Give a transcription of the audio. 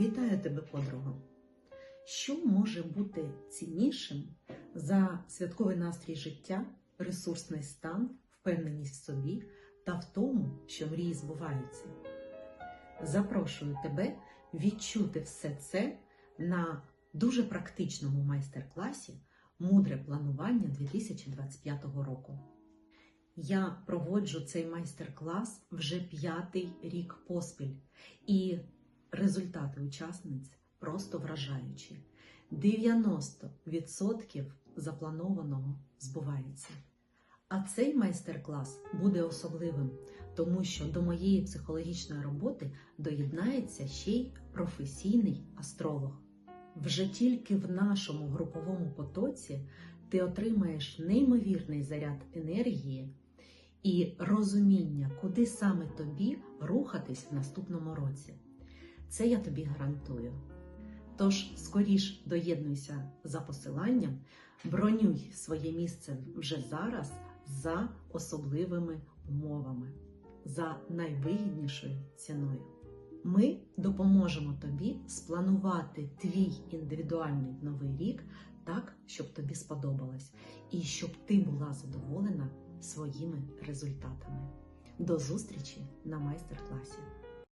Вітаю тебе, подруго! Що може бути ціннішим за святковий настрій життя, ресурсний стан, впевненість в собі та в тому, що мрії збуваються? Запрошую тебе відчути все це на дуже практичному майстер-класі Мудре планування 2025 року. Я проводжу цей майстер-клас вже п'ятий рік поспіль, і результати учасниць просто вражаючі. 90% запланованого збувається. А цей майстер-клас буде особливим, тому що до моєї психологічної роботи доєднається ще й професійний астролог. Вже тільки в нашому груповому потоці ти отримаєш неймовірний заряд енергії і розуміння, куди саме тобі рухатись в наступному році. Це я тобі гарантую. Тож скоріш доєднуйся за посиланням, бронюй своє місце вже зараз за особливими умовами, за найвигіднішою ціною. Ми допоможемо тобі спланувати твій індивідуальний новий рік так, щоб тобі сподобалось, і щоб ти була задоволена своїми результатами. До зустрічі на майстер-класі!